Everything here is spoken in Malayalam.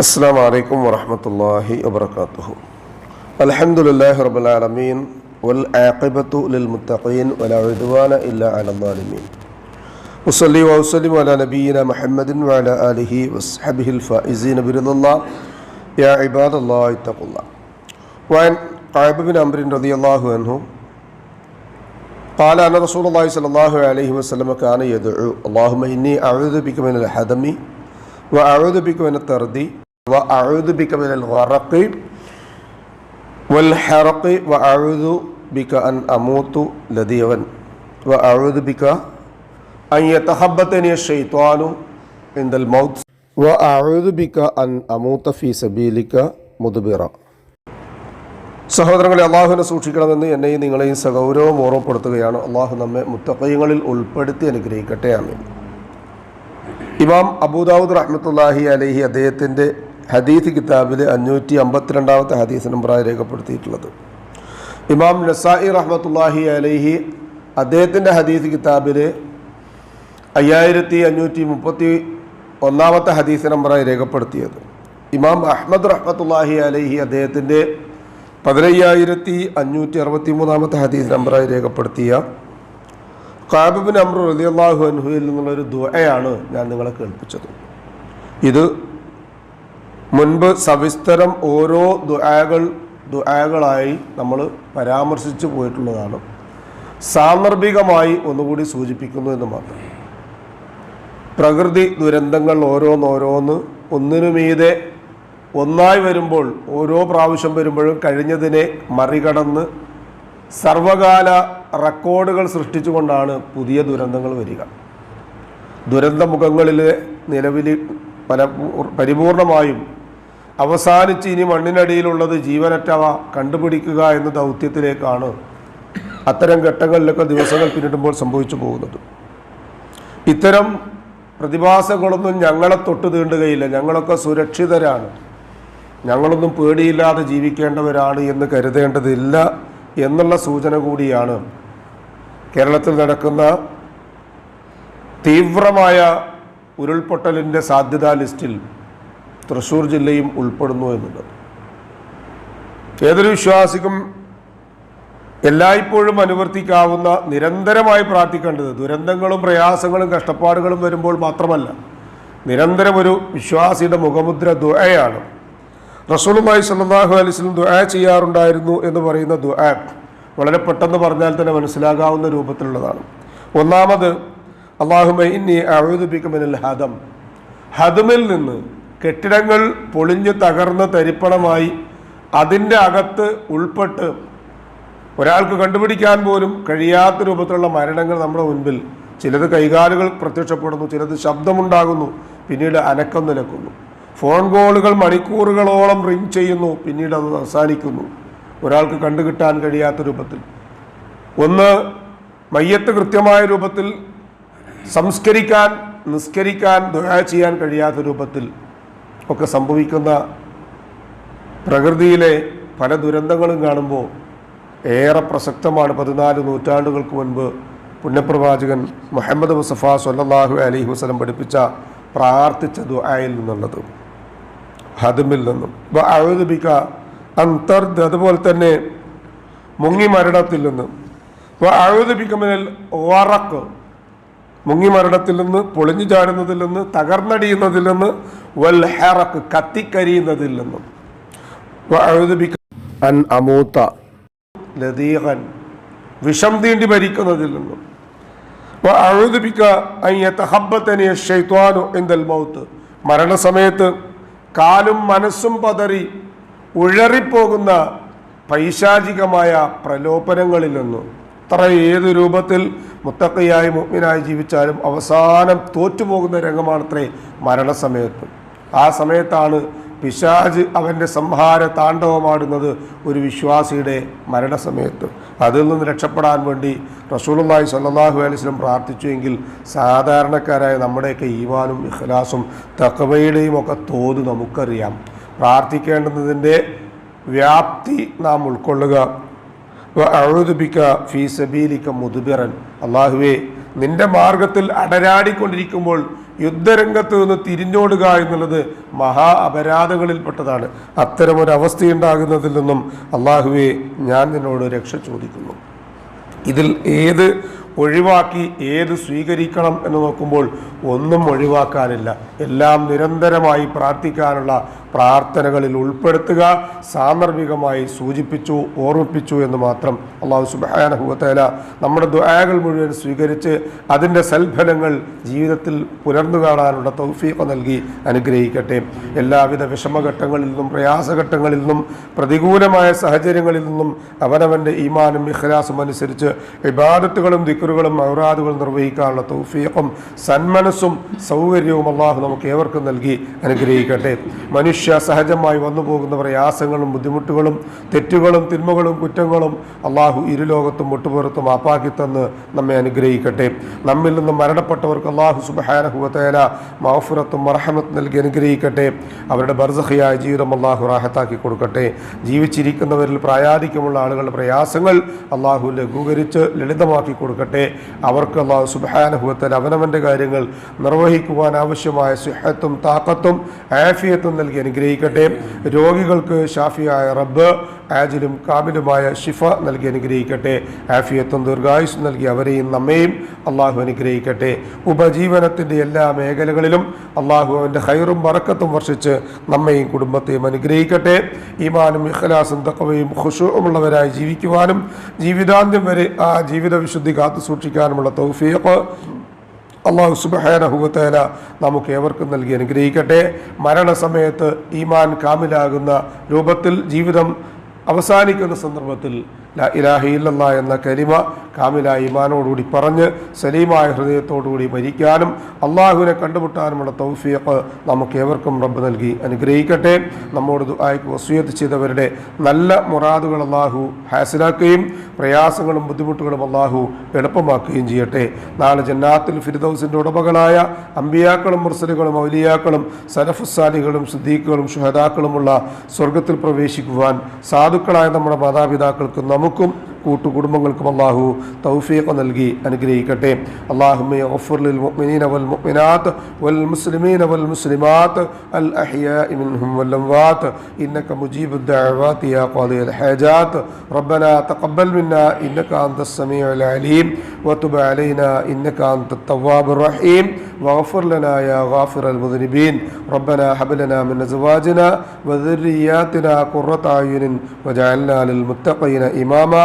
السلام عليكم ورحمة الله وبركاته الحمد لله رب العالمين والعاقبة للمتقين ولا عدوان إلا على الظالمين أصلي وأسلم على نبينا محمد وعلى آله وصحبه الفائزين برضا الله يا عباد الله اتقوا الله وعن قعب بن عمرو رضي الله عنه قال أن رسول الله صلى الله عليه وسلم كان يدعو اللهم إني أعوذ بك من الحدم وأعوذ بك من التردي وأعوذ بك من الغرق والحرق وأعوذ بك أن أموت لذيذا وأعوذ بك أن يتخبطني الشيطان عند الموت وأعوذ بك أن أموت في سبيلك مدبرا സഹോദരങ്ങളെ അള്ളാഹുവിനെ സൂക്ഷിക്കണമെന്ന് എന്നെയും നിങ്ങളെയും സഗൗരവം ഓർമ്മപ്പെടുത്തുകയാണ് അള്ളാഹു നമ്മെ മുത്തക്കയങ്ങളിൽ ഉൾപ്പെടുത്തി അനുഗ്രഹിക്കട്ടെ ആമീൻ ഇമാം അബൂദാവൂദ് റഹ്മത്തുല്ലാഹി അലഹി അദ്ദേഹത്തിൻ്റെ ഹദീസ് കിതാബിൽ അഞ്ഞൂറ്റി അമ്പത്തിരണ്ടാമത്തെ ഹദീസ് നമ്പറായി രേഖപ്പെടുത്തിയിട്ടുള്ളത്. ഇമാം നസായി റഹ്മത്തുല്ലാഹി അലൈഹി അദ്ദേഹത്തിന്റെ ഹദീസ് കിതാബിൽ അയ്യായിരത്തി അഞ്ഞൂറ്റി മുപ്പത്തി ഒന്നാമത്തെ ഹദീസ് നമ്പറായി രേഖപ്പെടുത്തിയത്. ഇമാം അഹമ്മദ് റഹ്മത്തുല്ലാഹി അലഹി അദ്ദേഹത്തിന്റെ പതിനയ്യായിരത്തി അഞ്ഞൂറ്റി അറുപത്തി മൂന്നാമത്തെ ഹദീസ് നമ്പറായി രേഖപ്പെടുത്തിയ കാബിബിൻ അമ്രു റലിയല്ലാഹു അൻഹുയിൽ നിന്നുള്ളൊരു ദുആയാണ് ഞാൻ നിങ്ങളെ കേൾപ്പിച്ചത്. ഇത് മുൻപ് സവിസ്തരം ഓരോ ദുആകൾ ദുആകളായി നമ്മൾ പരാമർശിച്ചു പോയിട്ടുള്ളതാണ്. സാന്ദർഭികമായി ഒന്നുകൂടി സൂചിപ്പിക്കുന്നു എന്ന് മാത്രം. പ്രകൃതി ദുരന്തങ്ങൾ ഓരോന്നോരോന്ന് ഒന്നിനുമീതെ ഒന്നായി വരുമ്പോൾ ഓരോ പ്രാവശ്യം വരുമ്പോഴും കഴിഞ്ഞതിനെ മറികടന്ന് സർവകാല റെക്കോർഡുകൾ സൃഷ്ടിച്ചുകൊണ്ടാണ് പുതിയ ദുരന്തങ്ങൾ വരിക. ദുരന്തമുഖങ്ങളിലെ നിലവിൽ പല പരിപൂർണമായും അവസാനിച്ച് ഇനി മണ്ണിനടിയിലുള്ളത് ജീവനറ്റവ കണ്ടുപിടിക്കുക എന്ന ദൗത്യത്തിലേക്കാണ് അത്തരം ഘട്ടങ്ങളിലൊക്കെ ദിവസങ്ങൾ പിന്നിടുമ്പോൾ സംഭവിച്ചു പോകുന്നത്. ഇത്തരം പ്രതിഭാസങ്ങളൊന്നും ഞങ്ങളെ തൊട്ട് തീണ്ടുകയില്ല. ഞങ്ങളൊക്കെ സുരക്ഷിതരാണ്. ഞങ്ങളൊന്നും പേടിയില്ലാതെ ജീവിക്കേണ്ടവരാണ് എന്ന് കരുതേണ്ടതില്ല എന്നുള്ള സൂചന കൂടിയാണ് കേരളത്തിൽ നടക്കുന്ന തീവ്രമായ ഉരുൾപൊട്ടലിന്റെ സാധ്യതാ ലിസ്റ്റിൽ തൃശ്ശൂർ ജില്ലയും ഉൾപ്പെടുന്നു എന്നുള്ളത്. ഏതൊരു വിശ്വാസിക്കും എല്ലായ്പ്പോഴും അനുവർത്തിക്കാവുന്ന നിരന്തരമായി പ്രാർത്ഥിക്കേണ്ടത് ദുരന്തങ്ങളും പ്രയാസങ്ങളും കഷ്ടപ്പാടുകളും വരുമ്പോൾ മാത്രമല്ല നിരന്തരം ഒരു വിശ്വാസിയുടെ മുഖമുദ്ര ദുആയാണ്. റസൂളുമായി സല്ലാഹു അലിസ്ലും ദുആ ചെയ്യാറുണ്ടായിരുന്നു എന്ന് പറയുന്ന ദുആ വളരെ പെട്ടെന്ന് പറഞ്ഞാൽ തന്നെ മനസ്സിലാകാവുന്ന രൂപത്തിലുള്ളതാണ്. ഒന്നാമത് അള്ളാഹുമ ഇന്നി അഴുതുബിക്കുമെനിൽ ഹദം. ഹദമിൽ നിന്ന് കെട്ടിടങ്ങൾ പൊളിഞ്ഞു തകർന്ന് തരിപ്പണമായി അതിന്റെ അകത്ത് ഉൾപ്പെട്ട് ഒരാൾക്ക് കണ്ടുപിടിക്കാൻ പോലും കഴിയാത്ത രൂപത്തിലുള്ള മരണങ്ങൾ നമ്മുടെ മുൻപിൽ. ചിലത് കൈകാലുകൾ പ്രത്യക്ഷപ്പെടുന്നു ചിലത് ശബ്ദമുണ്ടാകുന്നു പിന്നീട് അനക്കം നിലക്കുന്നു. ഫോൺ കോളുകൾ മണിക്കൂറുകളോളം റിങ് ചെയ്യുന്നു പിന്നീട് അത് അവസാനിക്കുന്നു. ഒരാൾക്ക് കണ്ടുകിട്ടാൻ കഴിയാത്ത രൂപത്തിൽ. ഒന്ന് മയ്യത്ത് കൃത്യമായ രൂപത്തിൽ സംസ്കരിക്കാൻ നിസ്കരിക്കാൻ ദുആ ചെയ്യാൻ കഴിയാത്ത രൂപത്തിൽ. ഒക്കെ സംഭവിക്കുന്ന പ്രകൃതിയിലെ പല ദുരന്തങ്ങളും കാണുമ്പോൾ ഏറെ പ്രസക്തമാണ് പതിനാല് നൂറ്റാണ്ടുകൾക്ക് മുൻപ് പുണ്യപ്രവാചകൻ മുഹമ്മദ് മുസഫ സൊല്ലാഹു അലൈഹി വസ്ലം പഠിപ്പിച്ച പ്രാർത്ഥിച്ച ദുആയിൽ നിന്നുള്ളത്. ഹദമിൽ നിന്നും. അഴുതുബിക്ക അന്തർദ് അതുപോലെ തന്നെ മുങ്ങി മരണത്തിൽ നിന്ന്. അഴുതുബിക്കമിനൽ ഓറക്ക് മുങ്ങി മരണത്തിൽ നിന്ന് പൊളിഞ്ഞു ചാടുന്നതിൽ നിന്ന് തകർന്നടിയുന്നതിൽ നിന്ന് വൽ ഹെറക്ക് കത്തിക്കരിയുന്നതിൽ നിന്നും അൻ വിഷം തീണ്ടി ഭരിക്കുന്നതിൽ നിന്നും മരണസമയത്ത് കാലും മനസ്സും പതറി ഉഴറിപ്പോകുന്ന പൈശാചികമായ പ്രലോഭനങ്ങളിൽ നിന്നും അത്ര ഏത് രൂപത്തിൽ മുത്തക്കയായി മുഗ്മിനായി ജീവിച്ചാലും അവസാനം തോറ്റുപോകുന്ന രംഗമാണത്രേ മരണസമയത്ത്. ആ സമയത്താണ് പിശാജ് അവന്റെ സംഹാര താണ്ഡവമാടുന്നത് ഒരു വിശ്വാസിയുടെ മരണസമയത്ത്. അതിൽ നിന്ന് രക്ഷപ്പെടാൻ വേണ്ടി റസൂലുള്ളാഹി സ്വല്ലല്ലാഹു അലൈഹി വസല്ലം പ്രാർത്ഥിച്ചുവെങ്കിൽ സാധാരണക്കാരായ നമ്മുടെയൊക്കെ ഈവാനും ഇഖ്ലാസും തക്കവയുടെയും ഒക്കെ തോത് നമുക്കറിയാം. പ്രാർത്ഥിക്കേണ്ടുന്നതിന്റെ വ്യാപ്തി നാം ഉൾക്കൊള്ളുക. അഴുതുബിക്ക ഫീ മുതുബിറൻ അള്ളാഹുവേ നിന്റെ മാർഗത്തിൽ അടരാടിക്കൊണ്ടിരിക്കുമ്പോൾ യുദ്ധരംഗത്ത് നിന്ന് തിരിഞ്ഞോടുക എന്നുള്ളത് മഹാ അപരാധങ്ങളിൽപ്പെട്ടതാണ്. അത്തരമൊരു അവസ്ഥയുണ്ടാകുന്നതിൽ നിന്നും അള്ളാഹുവെ ഞാൻ നിന്നോട് രക്ഷ ചോദിക്കുന്നു. ഇതിൽ ഏത് ഒഴിവാക്കി ഏത് സ്വീകരിക്കണം എന്ന് നോക്കുമ്പോൾ ഒന്നും ഒഴിവാക്കാനില്ല. എല്ലാം നിരന്തരമായി പ്രാർത്ഥിക്കാനുള്ള പ്രാർത്ഥനകളിൽ ഉൾപ്പെടുത്തുക സാന്ദർഭികമായി സൂചിപ്പിച്ചു ഓർമ്മിപ്പിച്ചു എന്ന് മാത്രം അള്ളാഹു സുബാനഹുവത്തേല നമ്മുടെ ദുആകൾ മുഴുവൻ സ്വീകരിച്ച് അതിന്റെ സൽഫലങ്ങൾ ജീവിതത്തിൽ പുലർന്നു കാണാനുള്ള തൗഫീഖ് നൽകി അനുഗ്രഹിക്കട്ടെ. എല്ലാവിധ വിഷമഘട്ടങ്ങളിൽ നിന്നും പ്രയാസഘട്ടങ്ങളിൽ നിന്നും പ്രതികൂലമായ സാഹചര്യങ്ങളിൽ നിന്നും അവനവന്റെ ഈമാനും ഇഖ്ലാസും അനുസരിച്ച് ഇബാദത്തുകളും ദിക്കറുകളും ഔറാദുകളും നിർവഹിക്കാനുള്ള തൗഫീഖും സന്മനസ്സും സൗകര്യവും അള്ളാഹു നമുക്ക് ഏവർക്കും നൽകി അനുഗ്രഹിക്കട്ടെ. മനുഷ്യ സഹജമായി വന്നു പോകുന്ന പ്രയാസങ്ങളും ബുദ്ധിമുട്ടുകളും തെറ്റുകളും തിന്മകളും കുറ്റങ്ങളും അള്ളാഹു ഇരുലോകത്തും ഒട്ടുപുറത്തും ആപ്പാക്കി തന്ന് നമ്മെ അനുഗ്രഹിക്കട്ടെ. നമ്മിൽ നിന്ന് മരണപ്പെട്ടവർക്ക് അള്ളാഹു സുബഹാനഹുവത്തേല മഹഫുറത്തും മറഹമത്ത് നൽകി അനുഗ്രഹിക്കട്ടെ. അവരുടെ ബർസഹിയായ ജീവിതം അള്ളാഹു റാഹത്താക്കി കൊടുക്കട്ടെ. ജീവിച്ചിരിക്കുന്നവരിൽ പ്രായാധിക്യമുള്ള ആളുകളുടെ പ്രയാസങ്ങൾ അള്ളാഹു ലഘൂകരിച്ച് ലളിതമാക്കി കൊടുക്കട്ടെ. അവർക്ക് അള്ളാഹു സുബഹാനഹുവത്തേല അവനവന്റെ കാര്യങ്ങൾ നിർവഹിക്കുവാൻ ആവശ്യമായ സുഹത്തും താക്കത്തും ആഫിയത്തും നൽകി അനുഗ്രഹിക്കട്ടെ. രോഗികൾക്ക് ഷാഫിയായ റബ്ബ് ആജിലും കാമിലുമായ ഷിഫ നൽകി അനുഗ്രഹിക്കട്ടെ. ആഫിയത്തും ദീർഘായുസ് നൽകി അവരെയും നമ്മയും അള്ളാഹു അനുഗ്രഹിക്കട്ടെ. ഉപജീവനത്തിന്റെ എല്ലാ മേഖലകളിലും അള്ളാഹു അവന്റെ ഹൈറും വറക്കത്തും വർഷിച്ച് നമ്മയും കുടുംബത്തെയും അനുഗ്രഹിക്കട്ടെ. ഈമാനും ഇഖലാസും തക്കവയും ഖുഷുമുള്ളവരായി ജീവിക്കുവാനും ജീവിതാന്ത്യം വരെ ആ ജീവിത വിശുദ്ധി കാത്തു സൂക്ഷിക്കാനുമുള്ള തൗഫീഖ് അള്ളാഹു സുബഹാനഹുവത്തേല നമുക്ക് ഏവർക്കും നൽകി അനുഗ്രഹിക്കട്ടെ. മരണസമയത്ത് ഈമാൻ കാമിലാകുന്ന രൂപത്തിൽ ജീവിതം അവസാനിക്കുന്ന സന്ദർഭത്തിൽ ലാ ഇലാഹ ഇല്ലല്ലാ എന്ന കരിമ കാമില ഈമാനോടുകൂടി പറഞ്ഞ് സലീമായ ഹൃദയത്തോടുകൂടി മരിക്കാനും അള്ളാഹുവിനെ കണ്ടുമുട്ടാനുമുള്ള തൗഫീഖ് നമുക്ക് ഏവർക്കും റബ്ബ് നൽകി അനുഗ്രഹിക്കട്ടെ. നമ്മോട് ദുആയ്ക്ക് വസൂയത്ത് ചെയ്തവരുടെ നല്ല മുറാദുകൾ അള്ളാഹു ഹാസിലാക്കുകയും പ്രയാസങ്ങളും ബുദ്ധിമുട്ടുകളും അള്ളാഹു എളുപ്പമാക്കുകയും ചെയ്യട്ടെ. നാളെ ജന്നാത്തിൽ ഫിരിദൌസിന്റെ ഉടമകളായ അമ്പിയാക്കളും മുർസലുകളും ഔലിയാക്കളും സലഫുസാലികളും സുദ്ദീഖുകളും ഷുഹദാക്കളുമുള്ള സ്വർഗത്തിൽ പ്രവേശിക്കുവാൻ സാധുക്കളായ നമ്മുടെ മാതാപിതാക്കൾക്കും നമുക്കും കൂട്ടുകുടുംബങ്ങൾക്കും അള്ളാഹു തൗഫീഖ് നൽകി അനുഗ്രഹിക്കട്ടെ അള്ളാഹുമ്മ ഗഫർ ലിൽ മുഅ്മിനീന വൽ മുഅ്മിനാത്ത് വൽ മുസ്ലിമീന വൽ മുസ്ലിമാത്ത് അൽ അഹ്യാഇ മിൻഹും വൽ അംവാത്ത് ഇന്നക മുജീബു الدعوات يا قاضي الحاجات ربنا تقبل منا إنك أنت السميع العليم وتب علينا إنك أنت التواب الرحيم واغفر لنا يا غافر المذنبين ربنا هب لنا من أزواجنا وذرياتنا قرة أعين وجعلنا للمتقين إماما